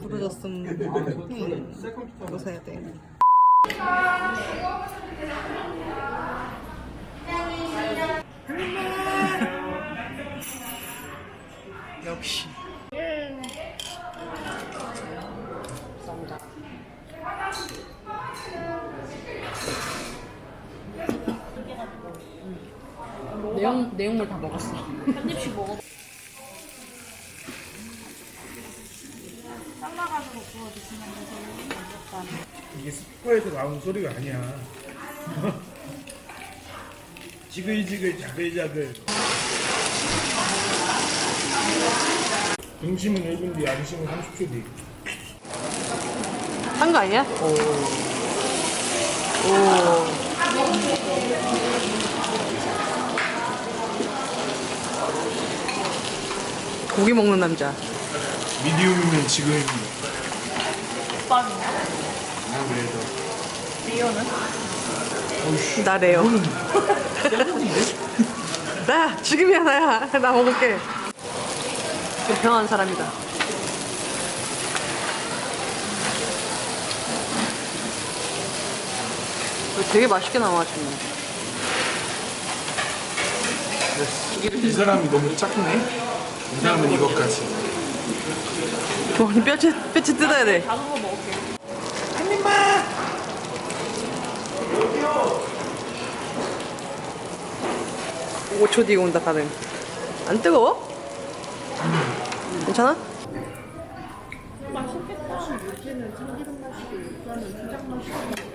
구부졌음 이거 해야 돼 역시 내용, 내용물 다 먹었어 한 입씩 먹어 잘라가지고 구워주시면 되세요. 이게 스피커에서 나오는 소리가 아니야. 지글지글 자글자글. 등심은 1분 뒤, 안심은 30초 뒤. 한 거 아니야? 오. 오. 고기 먹는 남자. 미디움이면 지금입니다. 오빠는요? 난 그래도. 리오는? 나래요. 나 지금이야 나야. 나 먹을게. 불평한 사람이다. 이거 되게 맛있게 나와 지금. 이 사람이 너무 착하네. 이 사람은 이것까지. 저 뼈치 뼈치 뜯어야 돼. 작은 거 입만! 5초 뒤에 온다 가능. 안 뜨거워? 괜찮아? 리오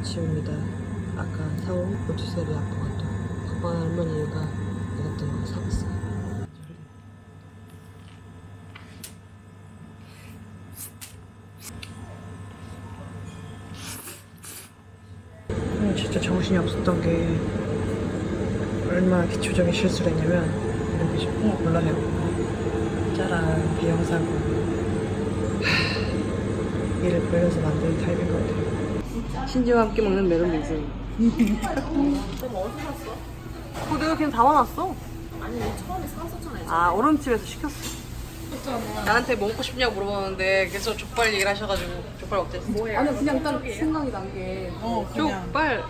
아침입니다. 아까 사온 고추세리 아포가토. 아빠 할머니가 먹었던 거 사봤어요. 음, 진짜 정신이 없었던 게 얼마나 기초적인 실수를 했냐면 이런 게좀 곤란해요. 짜란 비영사고 하, 이를 벌려서 만든 타입인 것 같아요. 신지와 함께 먹는 메론 빙수. 그럼 어디서 샀어? 그거 내가 그냥 담아놨어. 아니, 처음에 사왔었잖아요. 아, 오름집에서 시켰어. 나한테 뭐 먹고 싶냐고 물어보는데 계속 족발 얘기를 하셔가지고 족발 먹자. 뭐예요? 아니 그냥 딱 생각이 난게 족발.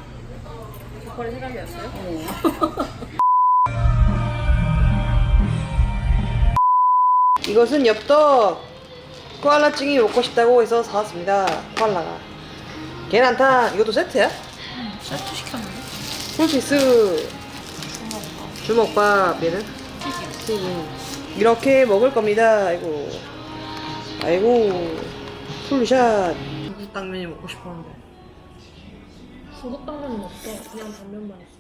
족발이 생각이 났어요? 이것은 엽떡. 코알라증이 먹고 싶다고 해서 사왔습니다. 코알라가. 계란탕. 이것도 세트야? 세트 시켰는데? 풀피스. 주먹밥. 얘는? 튀김. 이렇게 먹을 겁니다. 아이고. 아이고. 풀샷. 당면이 먹고 싶었는데. 소독당면은 없어. 그냥 당면만 있어.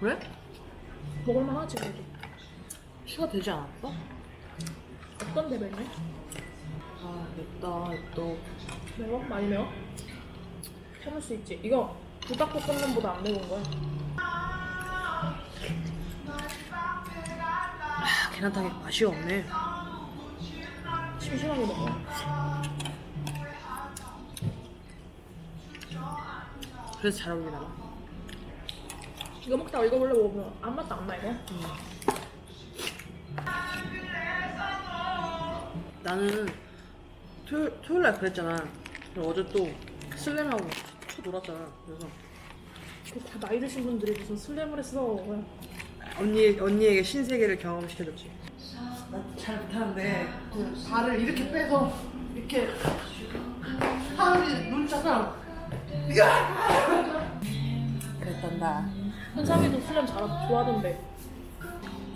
그래? 먹을만 하지, 그래도. 추가 되지 않았어? 어떤 레벨이네? 아, 맵다, 맵다. 매워? 많이 매워? 참을 수 있지. 이거 불닭볶음면보다 안 매운 거야. 아, 계란탕이 맛이 없네. 심심하게 먹어. 그래서 잘 어울리나 봐. 이거 먹다 이거 원래 먹으면 안 맛도 안 나, 이거? 응. 나는 토요, 토요일 날 그랬잖아. 그리고 어제 또 슬램하고 쳐 놀았잖아. 그래서 다 나이 드신 분들이 무슨 슬램을 했어. 언니 언니에게 신세계를 경험시켜줬지. 나 잘 못하는데 그 발을 이렇게 빼서 이렇게 하늘이 눈자가 그랬단다. 현상이도 슬램 잘 좋아하던데.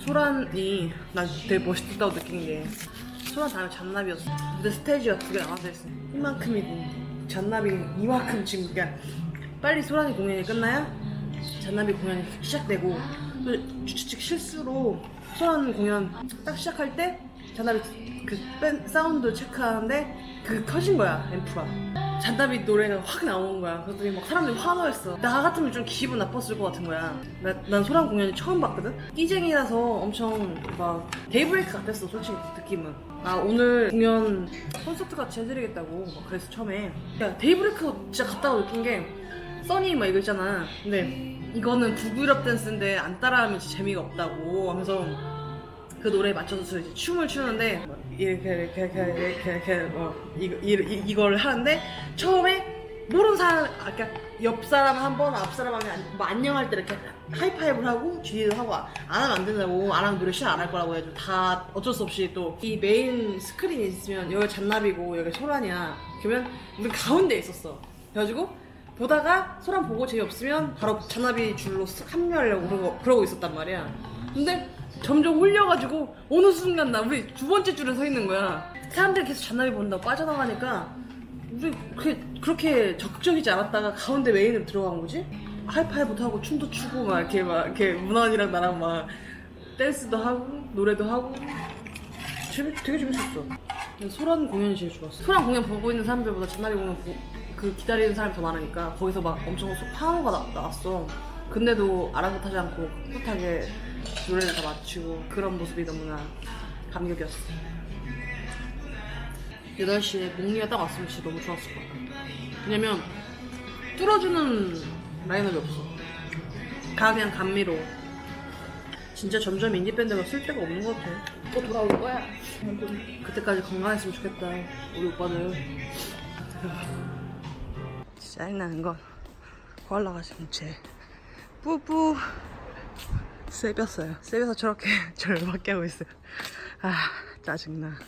소란이 난 되게 멋있다고 느낀 게 소란 다음에 잔나비였어. 근데 스테이지가 두 개 나눠져 있어. 이만큼이고 잔나비 이만큼 지금 그러니까 빨리 소란이 공연이 끝나야 잔나비 공연이 시작되고 또 주축 실수로 소란 공연 딱 시작할 때 잔나비 그 밴, 사운드 체크하는데 그게 터진 거야 앰프가. 잔나비 노래가 확 나오는 거야. 그랬더니 막 사람들이 환호했어. 나 같으면 좀 기분 나빴을 것 같은 거야. 나, 난 소란 공연이 처음 봤거든? 끼쟁이라서 엄청 막 데이브레이크 같았어, 솔직히 느낌은. 아, 오늘 공연 콘서트 같이 해드리겠다고 막 그래서 처음에. 야, 데이브레이크 진짜 같다고 느낀 게 써니 막 이거 있잖아. 근데 이거는 북유럽 댄스인데 안 따라하면 진짜 재미가 없다고 하면서 그 노래에 맞춰서 이제 춤을 추는데 뭐 이렇게 이렇게 이렇게 이렇게, 이렇게 뭐 이거 이, 이, 이걸 하는데 처음에 모르는 사람 아까 옆 사람 한 번 앞 사람 하면 안- 뭐 안녕할 때 이렇게 하이파이브를 하고 뒤에도 하고 안 하면 안 된다고 안 하면 노래 시작 안 할 거라고 해가지고 다 어쩔 수 없이 또 이 메인 스크린이 있으면 여기 잔나비고 여기 소란이야. 그러면 우리 가운데 있었어. 그래가지고 보다가 소란 보고 재미없으면 바로 잔나비 줄로 쓱 합류하려고 그러고, 그러고 있었단 말이야 근데 점점 홀려가지고 어느 순간 나 우리 두 번째 줄에 서 있는 거야. 사람들이 계속 잔나비 본다고 빠져나가니까 우리 그렇게, 그렇게 적극적이지 않았다가 가운데 메인으로 들어간 거지? 하이파이브도 하고 춤도 추고 막 이렇게 막 이렇게 문화원이랑 나랑 막 댄스도 하고 노래도 하고 재밌, 되게 재밌었어. 소란 공연이 제일 좋았어. 소란 공연 보고 있는 사람들보다 잔나비 공연 보, 그 기다리는 사람이 더 많으니까 거기서 막 엄청 나, 나왔어. 근데도 아랑곳하지 않고 꿋꿋하게 노래를 다 맞추고 그런 모습이 너무나 감격이었어. 8시에 목리가 딱 왔으면 진짜 너무 좋았을 것 같아. 왜냐면 뚫어주는 라인업이 없어. 다 그냥 감미로. 진짜 점점 인디밴드가 쓸 데가 없는 것 같아. 또 돌아올 거야. 그때까지 건강했으면 좋겠다. 우리 오빠들. 짜증나는 건 코알라가 지금 제 뿌뿌 세볐어요. 세벼서 저렇게 맞게 하고 있어요. 아 짜증나.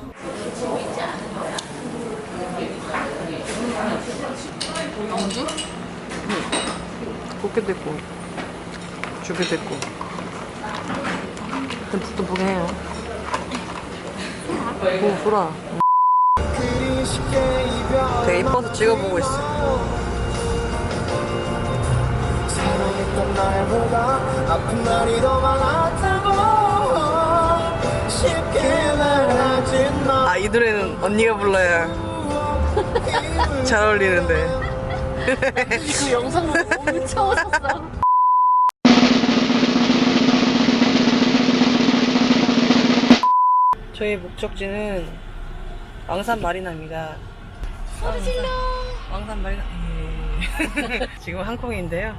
드셔보시죠. 안주? 곱게도 있고 죽게도 있고 듬뿍듬뿍 해요. 오 소라 되게 이뻐서 찍어보고 있어. 사랑했던 날보다 아픈 날이 더 많았다고 이 노래는 언니가 불러야 잘 어울리는데 그 영상 보고 너무 미쳐졌어. 저희 목적지는 왕산 마리나입니다. 소리 질러! 왕산 마리나. 예. 지금 항공인데요.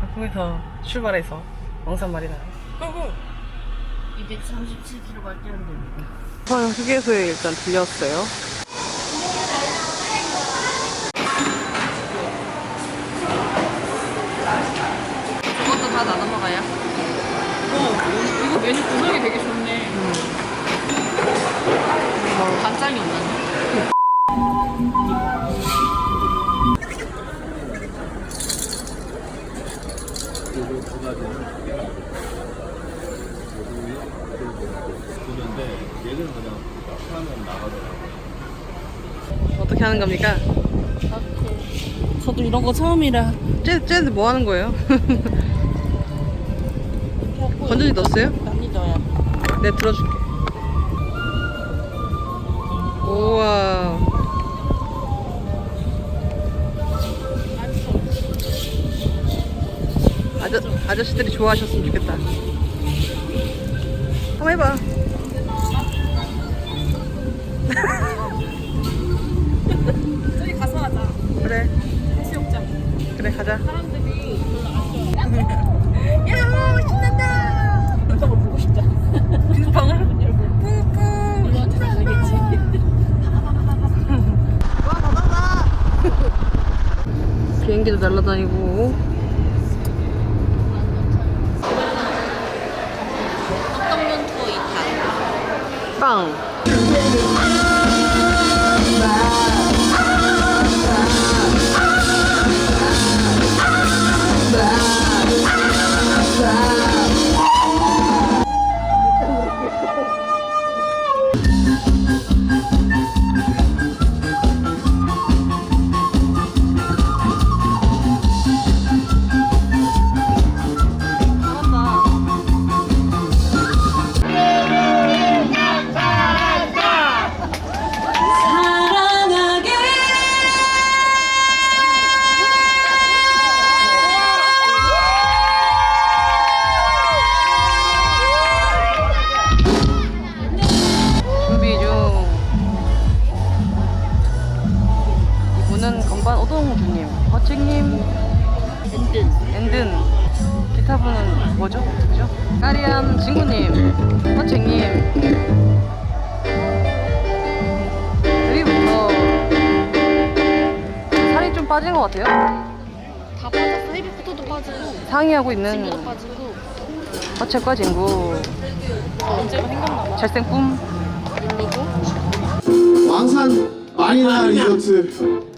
항공에서 출발해서 왕산 마리나. 고고! 237km 갈 때인데. 서울 휴게소에 일단 들렸어요. 그것도 다 나눠 먹어요? 어, 이거 메뉴 구성이 되게 좋네. 간장이 없나? 어떻게 하는 겁니까? 저도 이런 거 처음이라. 쟤, 쟤들 뭐 하는 거예요? 건전지 넣었어요? 많이 넣어야 돼. 내가 들어줄게. 우와. 아저, 아저씨들이 좋아하셨으면 좋겠다. 한번 해봐. 그래. 해수욕장. 그래, 가자. 사람들이 야 신난다. 비눗방울 보고 싶다. 비눗방울? 뿡뿡. 이거한테 가겠지. 비행기도 날아다니고. 떡면 투어 2탄. 빵. 이분은 건반 오동주님, 허칭님, 엔든, 엔든. 기타분은 뭐죠? 그죠? 까리안 친구님, 허칭님. 여기부터 살이 좀 빠진 것 같아요. 다 빠졌어. 헤비부터도 빠지고. 상의하고 있는 친구도 빠지고. 허채과 친구, 언제가 생각나 봐. 잘생꿈. 왕산 마리나 리조트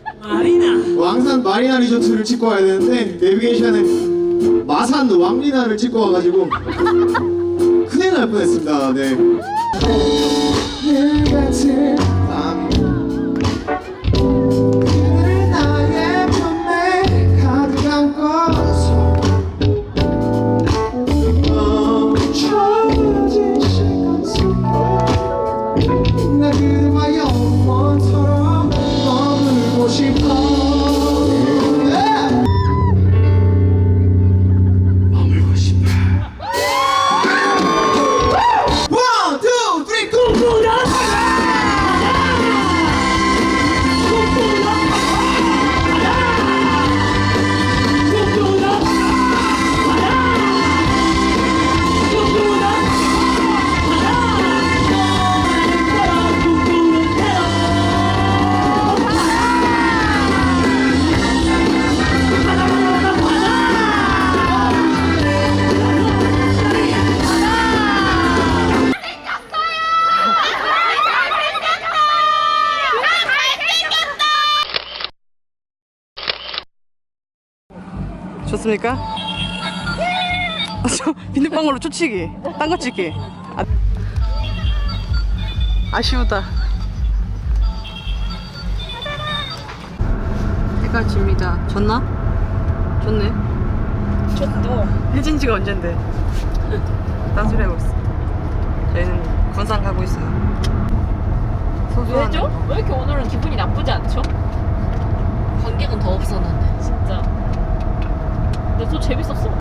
왕산 마리나 리조트를 찍고 와야 되는데 내비게이션에 마산 왕리나를 찍고 와가지고 큰일 날 뻔했습니다. 네 좋습니까? 저 비눗방울로 초치기, 딴거 찍기. 아, 아쉬우다. 해가 집니다. 졌나? 졌네. 줬어. 해진 지가 언젠데. 딴소리 하고 있어. 저희는 군산 가고 있어요. 소소한 왜죠? 왜 이렇게 오늘은 기분이 나쁘지 않죠? 관객은 더 없었는데. 진짜. 근데 또 재밌었어.